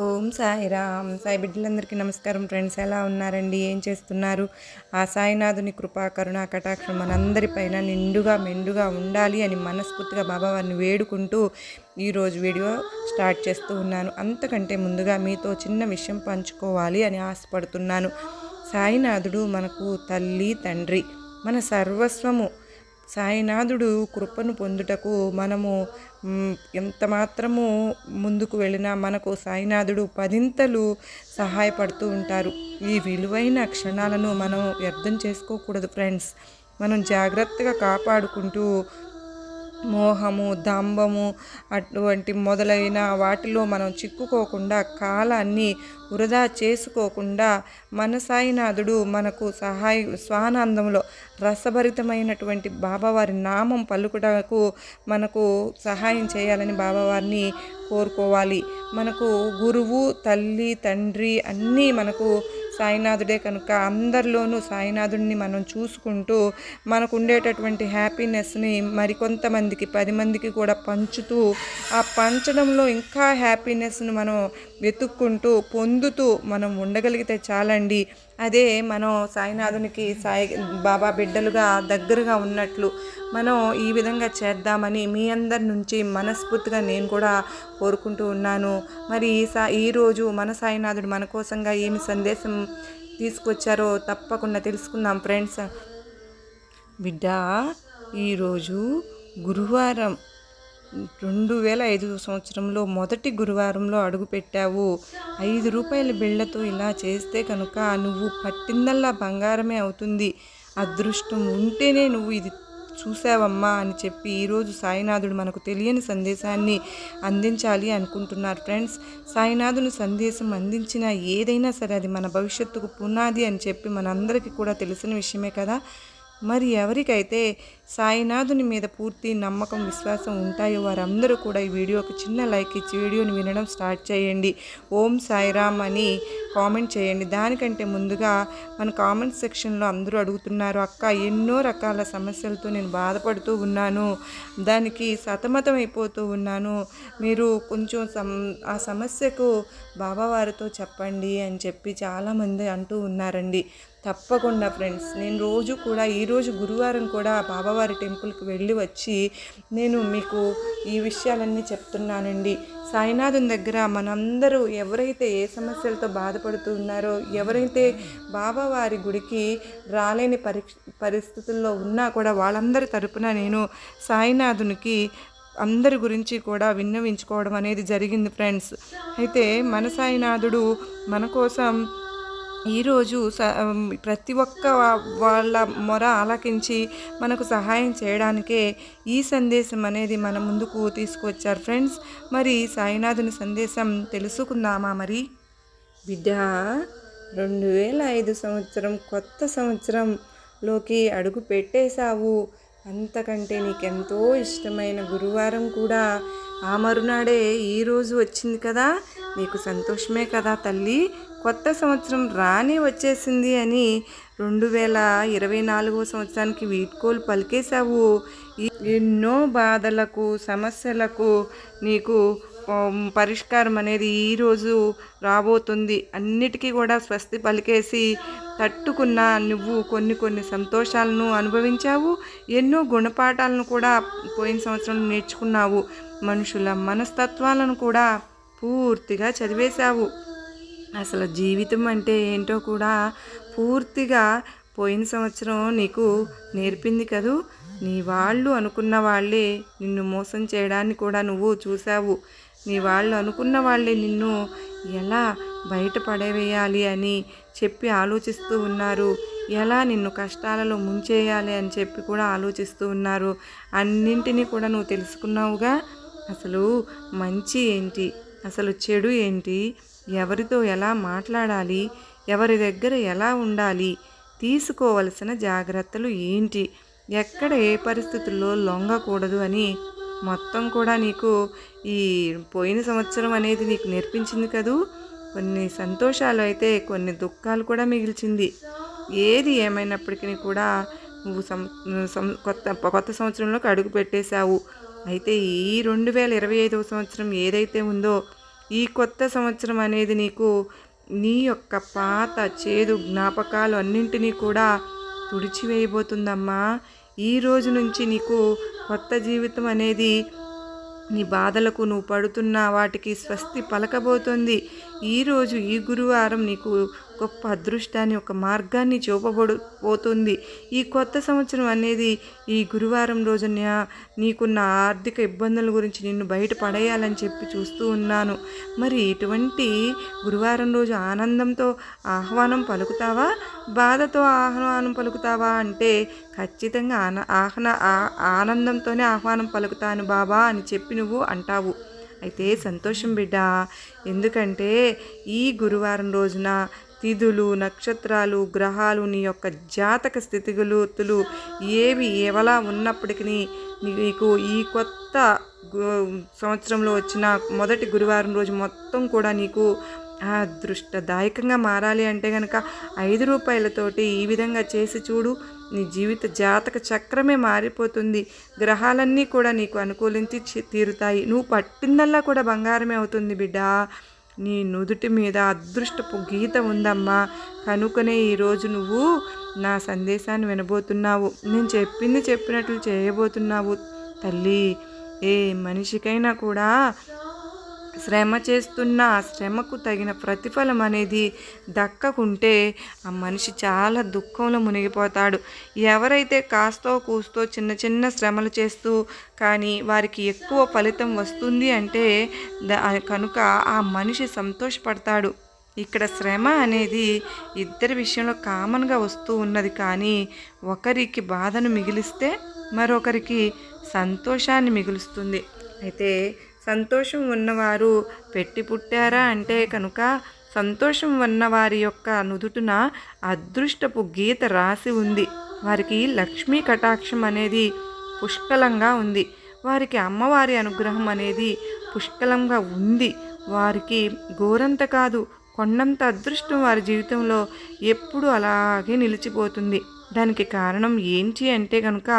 ఓం సాయిరామ్ సాయి బిడ్డలందరికీ నమస్కారం ఫ్రెండ్స్. ఎలా ఉన్నారండి? ఏం చేస్తున్నారు? ఆ సాయినాథుని కృపా కరుణా కటాక్షం మనందరిపైన నిండుగా మెండుగా ఉండాలి అని మనస్ఫూర్తిగా బాబావారిని వేడుకుంటూ ఈరోజు వీడియో స్టార్ట్ చేస్తూ ఉన్నాను. అంతకంటే ముందుగా మీతో చిన్న విషయం పంచుకోవాలి అని ఆశపడుతున్నాను. సాయినాథుడు మనకు తల్లి తండ్రి. మన సర్వస్వము. సాయినాథుడు కృపను పొందుటకు మనము ఎంత మాత్రము ముందుకు వెళ్ళినా మనకు సాయినాథుడు పదింతలు సహాయపడుతూ ఉంటారు. ఈ విలువైన క్షణాలను మనం వ్యర్థం చేసుకోకూడదు ఫ్రెండ్స్. మనం జాగ్రత్తగా కాపాడుకుంటూ మోహము దంభము అటువంటి మొదలైన వాటిలో మనం చిక్కుకోకుండా కాలాన్ని వృధా చేసుకోకుండా మన సాయినాథుడు మనకు సహాయ స్వానందంలో రసభరితమైనటువంటి బాబావారి నామం పలుకుటకు మనకు సహాయం చేయాలని బాబావారిని కోరుకోవాలి. మనకు గురువు తల్లి తండ్రి అన్నీ మనకు సాయినాథుడే కనుక అందరిలోనూ సాయినాథుడిని మనం చూసుకుంటూ మనకు ఉండేటటువంటి హ్యాపీనెస్ని మరికొంతమందికి పది మందికి కూడా పంచుతూ ఆ పంచడంలో ఇంకా హ్యాపీనెస్ను మనం వెతుక్కుంటూ పొందుతూ మనం ఉండగలిగితే చాలండి. అదే మనం సాయినాథునికి సాయి బాబా బిడ్డలుగా దగ్గరగా ఉన్నట్లు మనం ఈ విధంగా చేద్దామని మీ అందరి నుంచి మనస్ఫూర్తిగా నేను కూడా కోరుకుంటూ ఉన్నాను. మరి ఈ సా ఈరోజు మన సాయినాథుడు మన కోసంగా ఏమి సందేశం తీసుకొచ్చారో తప్పకుండా తెలుసుకుందాం ఫ్రెండ్స్. బిడ్డ ఈరోజు గురువారం రెండు వేల ఐదు సంవత్సరంలో మొదటి గురువారంలో అడుగుపెట్టావు ఐదు రూపాయల బిళ్ళతో ఇలా చేస్తే కనుక నువ్వు పట్టిందల్లా బంగారమే అవుతుంది. అదృష్టం ఉంటేనే నువ్వు ఇది చూసావమ్మా అని చెప్పి ఈరోజు సాయినాథుడు మనకు తెలియని సందేశాన్ని అందించాలి అనుకుంటున్నారు ఫ్రెండ్స్. సాయినాథుని సందేశం అందించిన ఏదైనా సరే అది మన భవిష్యత్తుకు పునాది అని చెప్పి మనందరికీ కూడా తెలిసిన విషయమే కదా. మరి ఎవరికైతే సాయినాథుని మీద పూర్తి నమ్మకం విశ్వాసం ఉంటాయో వారందరూ కూడా ఈ వీడియోకి చిన్న లైక్ ఇచ్చి వీడియోని వినడం స్టార్ట్ చేయండి. ఓం సాయిరామ్ అని కామెంట్ చేయండి. దానికంటే ముందుగా మన కామెంట్ సెక్షన్లో అందరూ అడుగుతున్నారు అక్క ఎన్నో రకాల సమస్యలతో నేను బాధపడుతూ ఉన్నాను దానికి సతమతం అయిపోతూ ఉన్నాను మీరు కొంచెం సమ్ ఆ సమస్యకు బాబావారితో చెప్పండి అని చెప్పి చాలామంది అంటూ ఉన్నారండి. తప్పకుండా ఫ్రెండ్స్. నేను రోజు కూడా ఈరోజు గురువారం కూడా బాబావారి టెంపుల్కి వెళ్ళి వచ్చి నేను మీకు ఈ విషయాలన్నీ చెప్తున్నానండి. సాయినాథుని దగ్గర మనందరూ ఎవరైతే ఏ సమస్యలతో బాధపడుతున్నారో ఎవరైతే బాబావారి గుడికి రాలేని పరి పరిస్థితుల్లో ఉన్నా కూడా వాళ్ళందరి తరపున నేను సాయినాథునికి అందరి గురించి కూడా విన్నవించుకోవడం అనేది జరిగింది ఫ్రెండ్స్. అయితే మన సాయినాథుడు మన కోసం ఈరోజు స ప్రతి ఒక్క వాళ్ళ మొర ఆలకించి మనకు సహాయం చేయడానికే ఈ సందేశం అనేది మన ముందుకు తీసుకువచ్చారు. ఫ్రెండ్స్ మరి సాయినాథుని సందేశం తెలుసుకుందామా మరి? బిడ్డ రెండు వేల ఐదు సంవత్సరం కొత్త సంవత్సరంలోకి అడుగు పెట్టేశావు. అంతకంటే నీకెంతో ఇష్టమైన గురువారం కూడా ఆ మరునాడే ఈరోజు వచ్చింది కదా? నీకు సంతోషమే కదా తల్లి? కొత్త సంవత్సరం రాని వచ్చేసింది అని రెండు వేల ఇరవై నాలుగో సంవత్సరానికి వీడ్కోలు పలికేశావు. ఎన్నో బాధలకు సమస్యలకు నీకు పరిష్కారం అనేది ఈరోజు రాబోతుంది. అన్నిటికీ కూడా స్వస్తి పలికేసి తట్టుకున్న నువ్వు కొన్ని కొన్ని సంతోషాలను అనుభవించావు. ఎన్నో గుణపాఠాలను కూడా పోయిన సంవత్సరం నేర్చుకున్నావు. మనుషుల మనస్తత్వాలను కూడా పూర్తిగా చదివేశావు. అసలు జీవితం అంటే ఏంటో కూడా పూర్తిగా పోయిన సంవత్సరం నీకు నేర్పింది కదూ? నీ వాళ్ళు అనుకున్న వాళ్ళే నిన్ను మోసం చేయడాన్ని కూడా నువ్వు చూసావు నీ వాళ్ళు అనుకున్న వాళ్ళే నిన్ను ఎలా బయటపడవేయాలి అని చెప్పి ఆలోచిస్తూ ఉన్నారు. ఎలా నిన్ను కష్టాలలో ముంచేయాలి అని చెప్పి కూడా ఆలోచిస్తూ ఉన్నారు. అన్నింటినీ కూడా నువ్వు తెలుసుకున్నావుగా? అసలు మంచి ఏంటి? అసలు చెడు ఏంటి? ఎవరితో ఎలా మాట్లాడాలి? ఎవరి దగ్గర ఎలా ఉండాలి? తీసుకోవలసిన జాగ్రత్తలు ఏంటి? ఎక్కడ ఏ పరిస్థితుల్లో లొంగకూడదు అని మొత్తం కూడా నీకు ఈ పోయిన సంవత్సరం అనేది నీకు నేర్పించింది కదూ. కొన్ని సంతోషాలు అయితే కొన్ని దుఃఖాలు కూడా మిగిల్చింది. ఏది ఏమైనప్పటికీ కూడా నువ్వు సం సం- కొత్త కొత్త సంవత్సరంలోకి అడుగు పెట్టేశావు. అయితే ఈ రెండు వేల ఇరవై ఐదవ సంవత్సరం ఏదైతే ఉందో ఈ కొత్త సంవత్సరం అనేది నీకు నీ యొక్క పాత చేదు జ్ఞాపకాలు అన్నింటినీ కూడా తుడిచివేయబోతుందమ్మా. ఈ రోజు నుంచి నీకు కొత్త జీవితం అనేది నీ బాధలకు నువ్వు పడుతున్న వాటికి స్వస్తి పలకబోతోంది. ఈరోజు ఈ గురువారం నీకు గొప్ప అదృష్టాన్ని ఒక మార్గాన్ని చూపబడు పోతుంది ఈ కొత్త సంవత్సరం అనేది ఈ గురువారం రోజున నీకున్న ఆర్థిక ఇబ్బందుల గురించి నిన్ను బయట పడేయాలని చెప్పి చూస్తూ ఉన్నాను. మరి ఇటువంటి గురువారం రోజు ఆనందంతో ఆహ్వానం పలుకుతావా? బాధతో ఆహ్వానం పలుకుతావా అంటే ఖచ్చితంగా ఆన ఆహ్న ఆనందంతోనే ఆహ్వానం పలుకుతాను బాబా అని చెప్పి నువ్వు అంటావు. అయితే సంతోషం బిడ్డ ఎందుకంటే ఈ గురువారం రోజున తిథులు నక్షత్రాలు గ్రహాలు నీ యొక్క జాతక స్థితిగతులు ఏవి ఎవలా ఉన్నప్పటికీ నీకు ఈ కొత్త గు- సంవత్సరంలో వచ్చిన మొదటి గురువారం రోజు మొత్తం కూడా నీకు అదృష్టదాయకంగా మారాలి అంటే కనుక ఐదు రూపాయలతోటి ఈ విధంగా చేసి చూడు. నీ జీవిత జాతక చక్రమే మారిపోతుంది. గ్రహాలన్నీ కూడా నీకు అనుకూలించి తీరుతాయి. నువ్వు పట్టిందల్లా కూడా బంగారమే అవుతుంది బిడ్డ. నీ నుదుటి మీద అదృష్టపు గీత ఉందమ్మా. కనుకనే ఈరోజు నువ్వు నా సందేశాన్ని వినబోతున్నావు. నేను చెప్పింది చెప్పినట్లు చేయబోతున్నావు. తల్లి ఏ మనిషికైనా కూడా శ్రమ చేస్తున్న ఆ శ్రమకు తగిన ప్రతిఫలం అనేది దక్కకుంటే ఆ మనిషి చాలా దుఃఖంలో మునిగిపోతాడు. ఎవరైతే కాస్తో కూస్తో చిన్న చిన్న శ్రమలు చేస్తూ కానీ వారికి ఎక్కువ ఫలితం వస్తుంది అంటే కనుక ఆ మనిషి సంతోషపడతాడు. ఇక్కడ శ్రమ అనేది ఇద్దరి విషయంలో కామన్గా వస్తూ ఉన్నది కానీ ఒకరికి బాధను మిగిలిస్తే మరొకరికి సంతోషాన్ని మిగులుస్తుంది. అయితే సంతోషం ఉన్నవారు పెట్టి పుట్టారా అంటే కనుక సంతోషం ఉన్నవారి యొక్క నుదుటున అదృష్టపు గీత రాసి ఉంది. వారికి లక్ష్మీ కటాక్షం అనేది పుష్కలంగా ఉంది. వారికి అమ్మవారి అనుగ్రహం అనేది పుష్కలంగా ఉంది. వారికి గోరంత కాదు కొండంత అదృష్టం వారి జీవితంలో ఎప్పుడు అలాగే నిలిచిపోతుంది. దానికి కారణం ఏంటి అంటే కనుక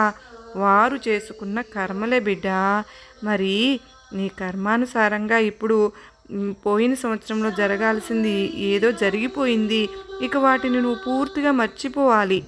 వారు చేసుకున్న కర్మలే బిడ్డ. మరి నీ కర్మానుసారంగా ఇప్పుడు పోయిన సంవత్సరంలో జరగాల్సింది ఏదో జరిగిపోయింది. ఇక వాటిని నువ్వు పూర్తిగా మర్చిపోవాలి.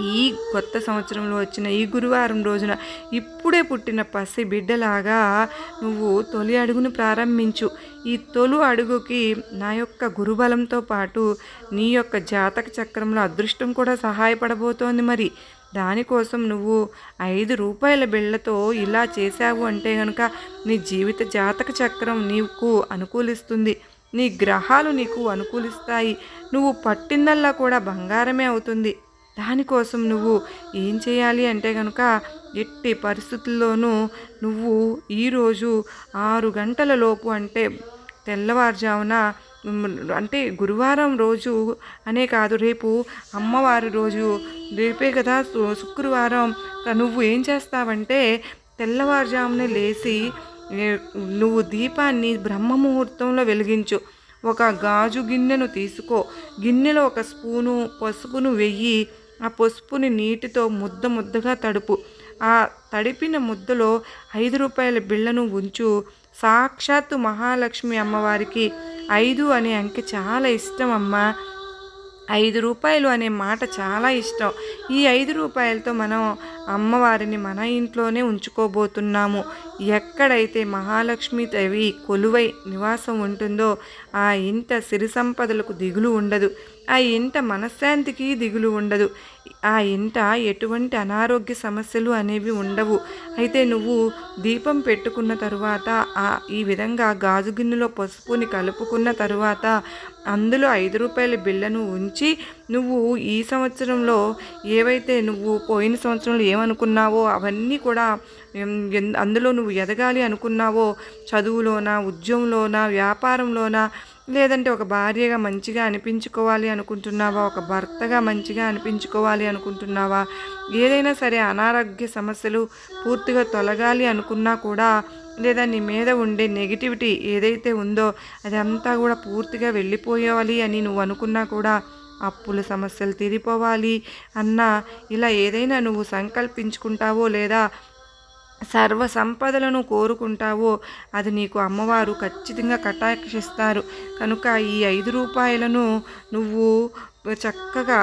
ఈ కొత్త సంవత్సరంలో వచ్చిన ఈ గురువారం రోజున ఇప్పుడే పుట్టిన పసి బిడ్డలాగా నువ్వు తొలి అడుగును ప్రారంభించు. ఈ తొలి అడుగుకి నా యొక్క గురుబలంతో పాటు నీ యొక్క జాతక చక్రంలో అదృష్టం కూడా సహాయపడబోతోంది మరి. దానికోసం నువ్వు ఐదు రూపాయల బిళ్ళతో ఇలా చేశావు అంటే కనుక నీ జీవిత జాతక చక్రం నీకు అనుకూలిస్తుంది. నీ గ్రహాలు నీకు అనుకూలిస్తాయి. నువ్వు పట్టిందల్లా కూడా బంగారమే అవుతుంది. దానికోసం నువ్వు ఏం చేయాలి అంటే కనుక ఎట్టి పరిస్థితుల్లోనూ నువ్వు ఈరోజు ఆరు గంటల లోపు అంటే తెల్లవారుజామున అంటే గురువారం రోజు అనే కాదు రేపు అమ్మవారి రోజు. రేపే కదా శుక్రవారం. నువ్వు ఏం చేస్తావంటే తెల్లవారుజామునే లేచి నువ్వు దీపాన్ని బ్రహ్మ ముహూర్తంలో వెలిగించు. ఒక గాజు గిన్నెను తీసుకో. గిన్నెలో ఒక స్పూను పసుపును వెయ్యి ఆ పసుపుని నీటితో ముద్ద ముద్దగా తడుపు. ఆ తడిపిన ముద్దలో ఐదు రూపాయల బిళ్ళను ఉంచు. సాక్షాత్తు మహాలక్ష్మి అమ్మవారికి ఐదు అనే అంకె చాలా ఇష్టం అమ్మా. ఐదు రూపాయలు అనే మాట చాలా ఇష్టం. ఈ ఐదు రూపాయలతో మనం అమ్మవారిని మన ఇంట్లోనే ఉంచుకోబోతున్నాము. ఎక్కడైతే మహాలక్ష్మి దేవి కొలువై నివాసం ఉంటుందో ఆ ఇంట సిరి సంపదలకు దిగులు ఉండదు. ఆ ఇంట మనశ్శాంతికి దిగులు ఉండదు. ఆ ఇంట ఎటువంటి అనారోగ్య సమస్యలు అనేవి ఉండవు. అయితే నువ్వు దీపం పెట్టుకున్న తరువాత ఆ ఈ విధంగా గాజు గిన్నెలో పసుపుని కలుపుకున్న తరువాత అందులో ఐదు రూపాయల బిళ్ళను ఉంచి నువ్వు ఈ సంవత్సరంలో ఏవైతే నువ్వు పోయిన సంవత్సరంలో ఏమనుకున్నావో అవన్నీ కూడా అందులో నువ్వు ఎదగాలి అనుకున్నావో చదువులోనా ఉద్యోగంలోనా వ్యాపారంలోనా లేదంటే ఒక భార్యగా మంచిగా అనిపించుకోవాలి అనుకుంటున్నావా? ఒక భర్తగా మంచిగా అనిపించుకోవాలి అనుకుంటున్నావా? ఏదైనా సరే అనారోగ్య సమస్యలు పూర్తిగా తొలగాలి అనుకున్నా కూడా లేదా నీ మీద ఉండే నెగిటివిటీ ఏదైతే ఉందో అదంతా కూడా పూర్తిగా వెళ్ళిపోవాలి అని నువ్వు అనుకున్నా కూడా అప్పుల సమస్యలు తీరిపోవాలి అన్న ఇలా ఏదైనా నువ్వు సంకల్పించుకుంటావో లేదా సర్వ సంపదలను కోరుకుంటావో అది నీకు అమ్మవారు ఖచ్చితంగా కటాక్షిస్తారు. కనుక ఈ ఐదు రూపాయలను నువ్వు చక్కగా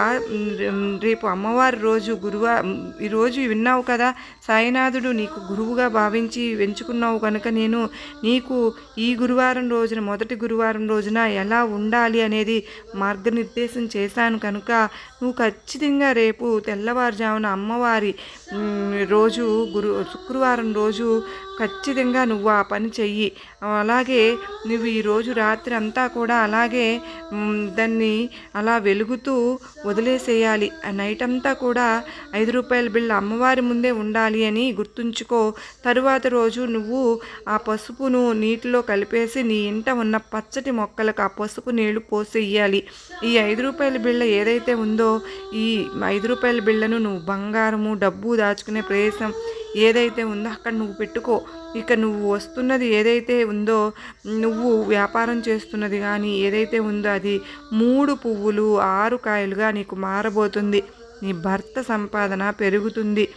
రేపు అమ్మవారి రోజు గురువారం ఈరోజు విన్నావు కదా సాయినాథుడు నీకు గురువుగా భావించి వెంచుకున్నావు కనుక నేను నీకు ఈ గురువారం రోజున మొదటి గురువారం రోజున ఎలా ఉండాలి అనేది మార్గనిర్దేశం చేశాను కనుక నువ్వు ఖచ్చితంగా రేపు తెల్లవారుజామున అమ్మవారి రోజు గురు శుక్రవారం రోజు ఖచ్చితంగా నువ్వు ఆ పని చెయ్యి. అలాగే నువ్వు ఈరోజు రాత్రి అంతా కూడా అలాగే దాన్ని అలా వెలుగుతూ వదిలేసేయాలి. ఆ నైట్ అంతా కూడా ఐదు రూపాయల బిళ్ళ అమ్మవారి ముందే ఉండాలి అని గుర్తుంచుకో. తరువాత రోజు నువ్వు ఆ పసుపును నీటిలో కలిపేసి నీ ఇంట ఉన్న పచ్చటి మొక్కలకు ఆ పసుపు నీళ్ళు పోసేయాలి ఈ ఐదు రూపాయల బిళ్ళ ఏదైతే ఉందో ఈ ఐదు రూపాయల బిళ్ళను నువ్వు బంగారము డబ్బు దాచుకునే ప్రదేశం ఏదైతే ఉందో అక్కడ నువ్వు పెట్టుకో. ఇక నువ్వు వస్తున్నది ఏదైతే ఉందో నువ్వు వ్యాపారం చేస్తున్నది కానీ ఏదైతే ఉందో అది మూడు పువ్వులు ఆరు కాయలుగా నీకు మారబోతుంది. నీ భర్త సంపాదన పెరుగుతుంది.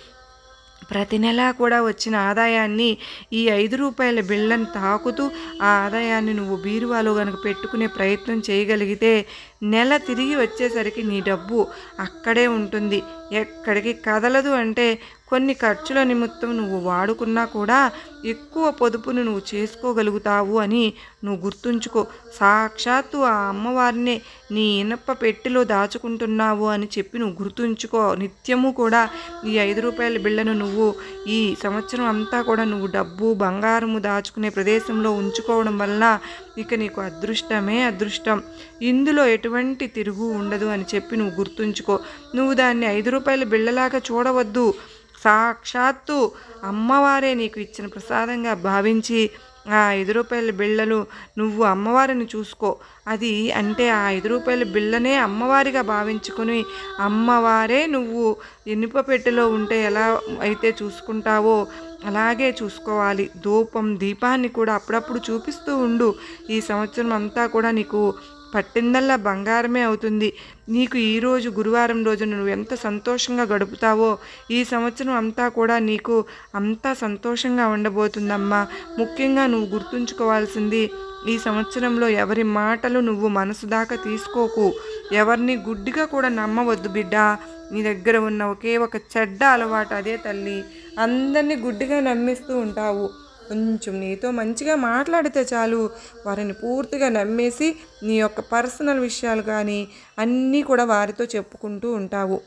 ప్రతి నెలా కూడా వచ్చిన ఆదాయాన్ని ఈ ఐదు రూపాయల బిళ్ళను తాకుతూ ఆ ఆదాయాన్ని నువ్వు బీరువాలో కనుక పెట్టుకునే ప్రయత్నం చేయగలిగితే నెల తిరిగి వచ్చేసరికి నీ డబ్బు అక్కడే ఉంటుంది. ఎక్కడికి కదలదు అంటే కొన్ని ఖర్చుల నిమిత్తం నువ్వు వాడుకున్నా కూడా ఎక్కువ పొదుపును నువ్వు చేసుకోగలుగుతావు అని నువ్వు గుర్తుంచుకో. సాక్షాత్తు ఆ అమ్మవారినే నీ ఇనప పెట్టెలో దాచుకుంటున్నావు అని చెప్పి నువ్వు గుర్తుంచుకో. నిత్యము కూడా ఈ ఐదు రూపాయల బిళ్ళను నువ్వు ఈ సంవత్సరం అంతా కూడా నువ్వు డబ్బు బంగారము దాచుకునే ప్రదేశంలో ఉంచుకోవడం వల్ల ఇక నీకు అదృష్టమే అదృష్టం. ఇందులో ఎటువంటి తిరుగు ఉండదు అని చెప్పి నువ్వు గుర్తుంచుకో. నువ్వు దాన్ని ఐదు రూపాయల బిళ్ళలాగా చూడవద్దు. సాక్షాత్తు అమ్మవారే నీకు ఇచ్చిన ప్రసాదంగా భావించి ఆ ఐదు రూపాయల బిళ్ళలు నువ్వు అమ్మవారిని చూసుకో. అది అంటే ఆ ఐదు రూపాయల బిళ్ళనే అమ్మవారిగా భావించుకొని అమ్మవారే నువ్వు ఇనుప పెట్టెలో ఉంటే ఎలా అయితే చూసుకుంటావో అలాగే చూసుకోవాలి. ధూపం దీపాన్ని కూడా అప్పుడప్పుడు చూపిస్తూ ఉండు. ఈ సంవత్సరం అంతా కూడా నీకు పట్టిందల్లా బంగారమే అవుతుంది. నీకు ఈరోజు గురువారం రోజున నువ్వు ఎంత సంతోషంగా గడుపుతావో ఈ సంవత్సరం అంతా కూడా నీకు అంతా సంతోషంగా ఉండబోతుందమ్మా. ముఖ్యంగా నువ్వు గుర్తుంచుకోవాల్సింది ఈ సంవత్సరంలో ఎవరి మాటలు నువ్వు మనసు దాకా తీసుకోకు. ఎవరిని గుడ్డిగా కూడా నమ్మవద్దు బిడ్డ. నీ దగ్గర ఉన్న ఒకే ఒక చెడ్డ అలవాటు అదే తల్లి. అందరినీ గుడ్డిగా నమ్మిస్తూ ఉంటావు. కొంచెం నీతో మంచిగా మాట్లాడితే చాలు. వారిని పూర్తిగా నమ్మేసి నీ యొక్క పర్సనల్ విషయాలు కానీ అన్నీ కూడా వారితో చెప్పుకుంటూ ఉంటావు.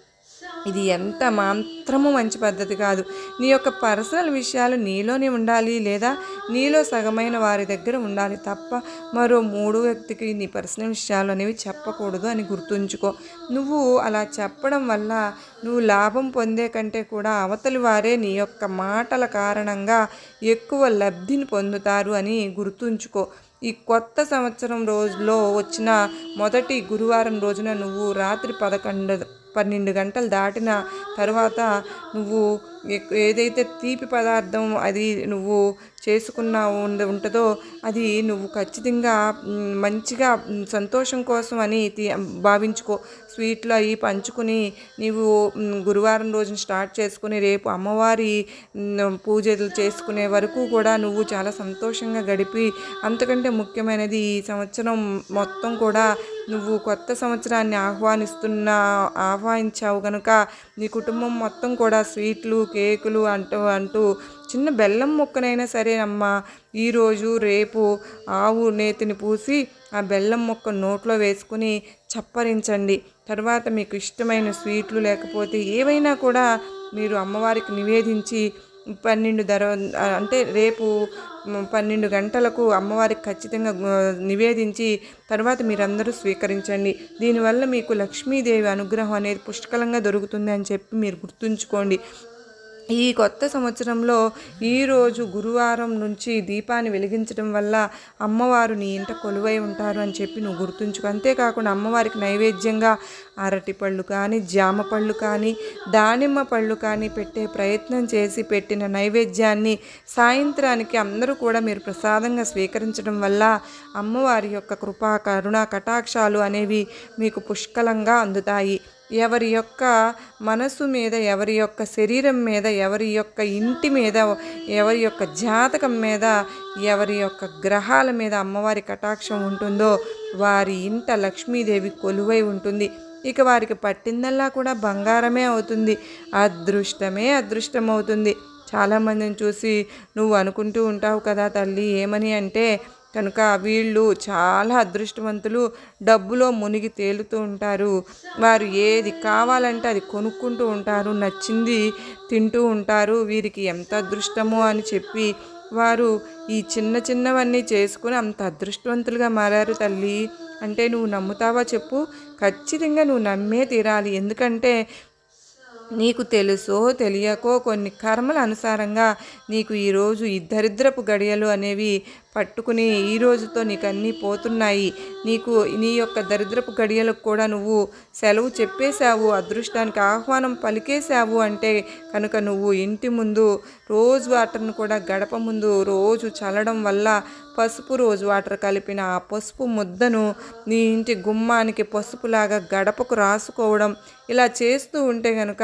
ఇది ఎంత మాత్రము మంచి పద్ధతి కాదు. నీ యొక్క పర్సనల్ విషయాలు నీలోనే ఉండాలి లేదా నీలో సగమైన వారి దగ్గర ఉండాలి తప్ప మరో మూడు వ్యక్తికి నీ పర్సనల్ విషయాలు అనేవి చెప్పకూడదు అని గుర్తుంచుకో. నువ్వు అలా చెప్పడం వల్ల నువ్వు లాభం పొందే కంటే కూడా అవతలి వారే నీ యొక్క మాటల కారణంగా ఎక్కువ లబ్ధిని పొందుతారు అని గుర్తుంచుకో. ఈ కొత్త సంవత్సరం రోజులో వచ్చిన మొదటి గురువారం రోజున నువ్వు రాత్రి పదకొండు పన్నెండు గంటలు దాటిన తర్వాత నువ్వు ఏదైతే తీపి పదార్థం అది నువ్వు చేసుకున్న ఉండ ఉంటుందో అది నువ్వు ఖచ్చితంగా మంచిగా సంతోషం కోసం అని తీ భావించుకో. స్వీట్లు అవి పంచుకుని నీవు గురువారం రోజున స్టార్ట్ చేసుకుని రేపు అమ్మవారి పూజలు చేసుకునే వరకు కూడా నువ్వు చాలా సంతోషంగా గడిపి అంతకంటే ముఖ్యమైనది ఈ సంవత్సరం మొత్తం కూడా నువ్వు కొత్త సంవత్సరాన్ని ఆహ్వానిస్తున్న ఆహ్వానించావు కనుక నీ కుటుంబం మొత్తం కూడా స్వీట్లు కేకులు అంటూ అంటూ చిన్న బెల్లం ముక్కనైనా సరేనమ్మా ఈరోజు రేపు ఆవు నేతిని పూసి ఆ బెల్లం ముక్క నోట్లో వేసుకుని చప్పరించండి. తర్వాత మీకు ఇష్టమైన స్వీట్లు లేకపోతే ఏవైనా కూడా మీరు అమ్మవారికి నివేదించి పన్నెండు ధర అంటే రేపు పన్నెండు గంటలకు అమ్మవారికి ఖచ్చితంగా నివేదించి తర్వాత మీరందరూ స్వీకరించండి. దీనివల్ల మీకు లక్ష్మీదేవి అనుగ్రహం అనేది పుష్కలంగా దొరుకుతుంది అని చెప్పి మీరు గుర్తుంచుకోండి. ఈ కొత్త సంవత్సరంలో ఈరోజు గురువారం నుంచి దీపాన్ని వెలిగించడం వల్ల అమ్మవారు నీ ఇంట కొలువై ఉంటారు అని చెప్పి నువ్వు గుర్తుంచుకో. అంతేకాకుండా అమ్మవారికి నైవేద్యంగా అరటి పళ్ళు కానీ జామ పళ్ళు కానీ దానిమ్మ పళ్ళు కానీ పెట్టే ప్రయత్నం చేసి పెట్టిన నైవేద్యాన్ని సాయంత్రానికి అందరూ కూడా మీరు ప్రసాదంగా స్వీకరించడం వల్ల అమ్మవారి యొక్క కృపా కరుణ కటాక్షాలు అనేవి మీకు పుష్కలంగా అందుతాయి. ఎవరి యొక్క మనసు మీద ఎవరి యొక్క శరీరం మీద ఎవరి యొక్క ఇంటి మీద ఎవరి యొక్క జాతకం మీద ఎవరి యొక్క గ్రహాల మీద అమ్మవారి కటాక్షం ఉంటుందో వారి ఇంట లక్ష్మీదేవి కొలువై ఉంటుంది. ఇక వారికి పట్టిందల్లా కూడా బంగారమే అవుతుంది. అదృష్టమే అదృష్టం అవుతుంది చాలామందిని చూసి నువ్వు అనుకుంటూ ఉంటావు కదా తల్లి ఏమని అంటే కనుక వీళ్ళు చాలా అదృష్టవంతులు. డబ్బులో మునిగి తేలుతూ ఉంటారు. వారు ఏది కావాలంటే అది కొనుక్కుంటూ ఉంటారు. నచ్చింది తింటూ ఉంటారు. వీరికి ఎంత అదృష్టమో అని చెప్పి వారు ఈ చిన్న చిన్నవన్నీ చేసుకుని అంత అదృష్టవంతులుగా మారారు తల్లి. అంటే నువ్వు నమ్ముతావా చెప్పు. ఖచ్చితంగా నువ్వు నమ్మే తీరాలి. ఎందుకంటే నీకు తెలుసో తెలియకో కొన్ని కర్మల అనుసారంగా నీకు ఈరోజు ఈ దరిద్రపు గడియలు అనేవి పట్టుకుని ఈ రోజుతో నీకు అన్నీ పోతున్నాయి. నీకు నీ యొక్క దరిద్రపు గడియలకు కూడా నువ్వు సెలవు చెప్పేశావు అదృష్టానికి ఆహ్వానం పలికేశావు అంటే కనుక నువ్వు ఇంటి ముందు రోజు వాటర్ను కూడా గడప ముందు రోజు చల్లడం వల్ల పసుపు రోజు వాటర్ కలిపిన ఆ పసుపు ముద్దను నీ ఇంటి గుమ్మానికి పసుపులాగా గడపకు రాసుకోవడం ఇలా చేస్తూ ఉంటే కనుక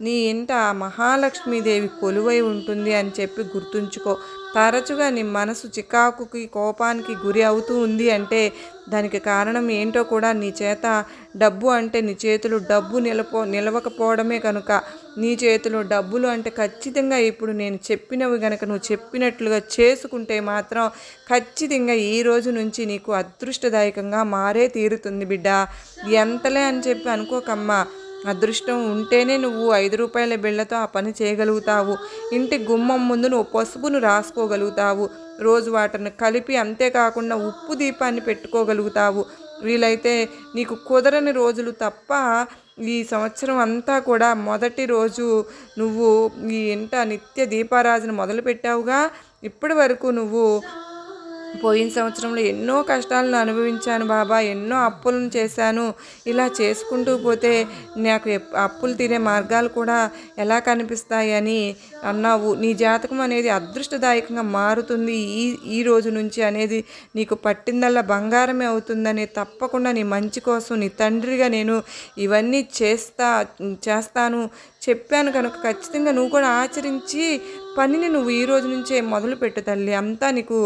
నీ ఇంట మహాలక్ష్మీదేవి కొలువై ఉంటుంది అని చెప్పి గుర్తుంచుకో. తరచుగా నీ మనసు చికాకుకి కోపానికి గురి అవుతూ ఉంది అంటే దానికి కారణం ఏంటో కూడా నీ చేత డబ్బు అంటే నీ చేతులు డబ్బు నిలపో నిలవకపోవడమే కనుక. నీ చేతిలో డబ్బులు అంటే ఖచ్చితంగా ఇప్పుడు నేను చెప్పినవి కనుక నువ్వు చెప్పినట్లుగా చేసుకుంటే మాత్రం ఖచ్చితంగా ఈ రోజు నుంచి నీకు అదృష్టదాయకంగా మారే తీరుతుంది బిడ్డ. ఎంతలే అని చెప్పి అనుకోకమ్మా. అదృష్టం ఉంటేనే నువ్వు ఐదు రూపాయల బిళ్ళతో ఆ పని చేయగలుగుతావు. ఇంటి గుమ్మం ముందు నువ్వు పసుపును రాసుకోగలుగుతావు. రోజు వాటర్ని కలిపి అంతేకాకుండా ఉప్పు దీపాన్ని పెట్టుకోగలుగుతావు. వీలైతే నీకు కుదరని రోజులు తప్ప ఈ సంవత్సరం అంతా కూడా మొదటి రోజు నువ్వు ఈ ఇంట నిత్య దీపారాధన మొదలుపెట్టావుగా. ఇప్పటి వరకు నువ్వు పోయిన సంవత్సరంలో ఎన్నో కష్టాలను అనుభవించాను బాబా ఎన్నో అప్పులను చేశాను. ఇలా చేసుకుంటూ పోతే నాకు అప్పులు తీరే మార్గాలు కూడా ఎలా కనిపిస్తాయని అన్నావు. నీ జాతకం అనేది అదృష్టదాయకంగా మారుతుంది. ఈ ఈ రోజు నుంచి అనేది నీకు పట్టిందల్లా బంగారమే అవుతుందని తప్పకుండా నీ మంచి కోసం నీ తండ్రిగా నేను ఇవన్నీ చేస్తా చేస్తాను. చెప్పాను కనుక ఖచ్చితంగా నువ్వు కూడా ఆచరించి పనిని నువ్వు ఈ రోజు నుంచే మొదలు పెట్టు తల్లి. అంతా నీకు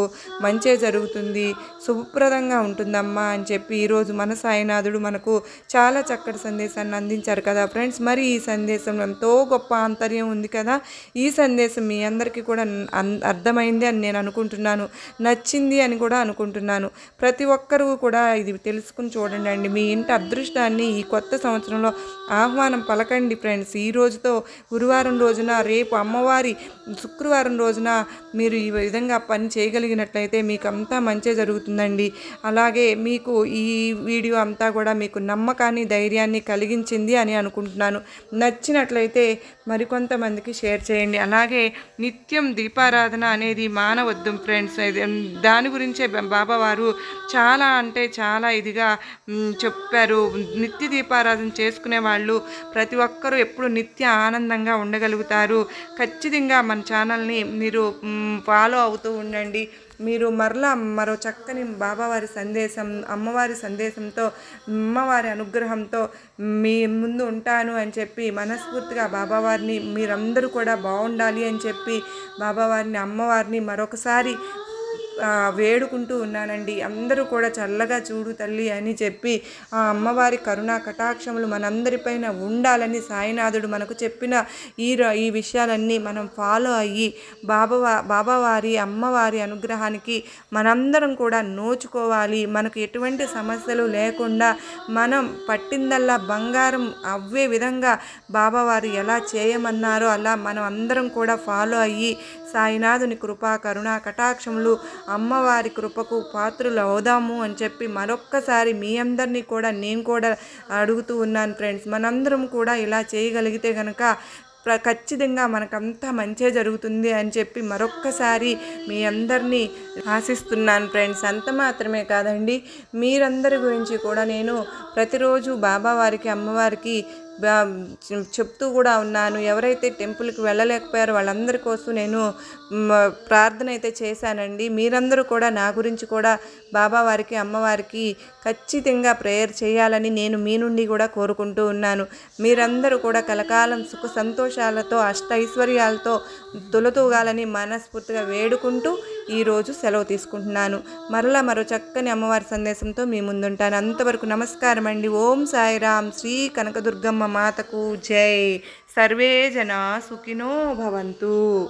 మంచే జరుగుతుంది. శుభప్రదంగా ఉంటుందమ్మా అని చెప్పి ఈరోజు మన సాయినాథుడు మనకు చాలా చక్కటి సందేశాన్ని అందించారు కదా ఫ్రెండ్స్. మరి ఈ సందేశం ఎంతో గొప్ప ఆంతర్యం ఉంది కదా. ఈ సందేశం మీ అందరికీ కూడా అర్థమైంది అని నేను అనుకుంటున్నాను. నచ్చింది అని కూడా అనుకుంటున్నాను. ప్రతి ఒక్కరూ కూడా ఇది తెలుసుకుని చూడండి అండి. మీ ఇంటి అదృష్టాన్ని ఈ కొత్త సంవత్సరంలో ఆహ్వానం పలకండి ఫ్రెండ్స్. ఈ రోజుతో గురువారం రోజున రేపు అమ్మవారి శుక్రవారం రోజున మీరు ఈ విధంగా పని చేయగలిగినట్లయితే మీకు అంతా మంచి జరుగుతుందండి. అలాగే మీకు ఈ వీడియో అంతా కూడా మీకు నమ్మకాన్ని ధైర్యాన్ని కలిగించింది అని అనుకుంటున్నాను. నచ్చినట్లయితే మరికొంతమందికి షేర్ చేయండి. అలాగే నిత్యం దీపారాధన అనేది మానవద్దు ఫ్రెండ్స్. దాని గురించే బాబావారు చాలా అంటే చాలా ఇదిగా చెప్పారు. నిత్య దీపారాధన చేసుకునే వాళ్ళు ప్రతి ఒక్కరూ ఎప్పుడు నిత్య ఆనందంగా ఉండగలుగుతారు. ఖచ్చితంగా మన ఛానల్ని మీరు ఫాలో అవుతూ ఉండండి. మీరు మరలా మరో చక్కని బాబావారి సందేశం అమ్మవారి సందేశంతో అమ్మవారి అనుగ్రహంతో మీ ముందు ఉంటాను అని చెప్పి మనస్ఫూర్తిగా బాబావారిని మీరందరూ కూడా బాగుండాలి అని చెప్పి బాబావారిని అమ్మవారిని మరొకసారి వేడుకుంటూ ఉన్నానండి. అందరూ కూడా చల్లగా చూడు తల్లి అని చెప్పి ఆ అమ్మవారి కరుణా కటాక్షములు మనందరిపైన ఉండాలని సాయినాథుడు మనకు చెప్పిన ఈ ఈ విషయాలన్నీ మనం ఫాలో అయ్యి బాబా బాబావారి అమ్మవారి అనుగ్రహానికి మనందరం కూడా నోచుకోవాలి. మనకు ఎటువంటి సమస్యలు లేకుండా మనం పట్టిందల్లా బంగారం అవ్వే విధంగా బాబావారు ఎలా చేయమన్నారో అలా మనం అందరం కూడా ఫాలో అయ్యి సాయినాథుని కృపా కరుణ కటాక్షములు అమ్మవారి కృపకు పాత్రులు అవుదాము అని చెప్పి మరొక్కసారి మీ అందరినీ కూడా నేను కూడా అడుగుతూ ఉన్నాను ఫ్రెండ్స్ మనందరం కూడా ఇలా చేయగలిగితే కనుక ఖచ్చితంగా మనకంతా మంచే జరుగుతుంది అని చెప్పి మరొక్కసారి మీ అందరినీ ఆశిస్తున్నాను ఫ్రెండ్స్ అంత మాత్రమే కాదండి మీరందరి గురించి కూడా నేను ప్రతిరోజు బాబావారికి అమ్మవారికి చెప్తూ కూడా ఉన్నాను. ఎవరైతే టెంపుల్కి వెళ్ళలేకపోయారో వాళ్ళందరి కోసం నేను ప్రార్థన అయితే చేశానండి. మీరందరూ కూడా నా గురించి కూడా బాబా వారికి అమ్మవారికి ఖచ్చితంగా ప్రేయర్ చేయాలని నేను మీ నుండి కూడా కోరుకుంటూ ఉన్నాను. మీరందరూ కూడా కలకాలం సుఖ సంతోషాలతో అష్ట ఐశ్వర్యాలతో తొలతూగాలని మనస్ఫూర్తిగా వేడుకుంటూ ఈరోజు సెలవు తీసుకుంటున్నాను. మరలా మరో చక్కని అమ్మవారి సందేశంతో మీ ముందుంటాను. అంతవరకు నమస్కారం అండి. ఓం సాయిరామ్. శ్రీ కనకదుర్గమ్మ మాతకు జై. సర్వే జనా సుఖినో భవంతు.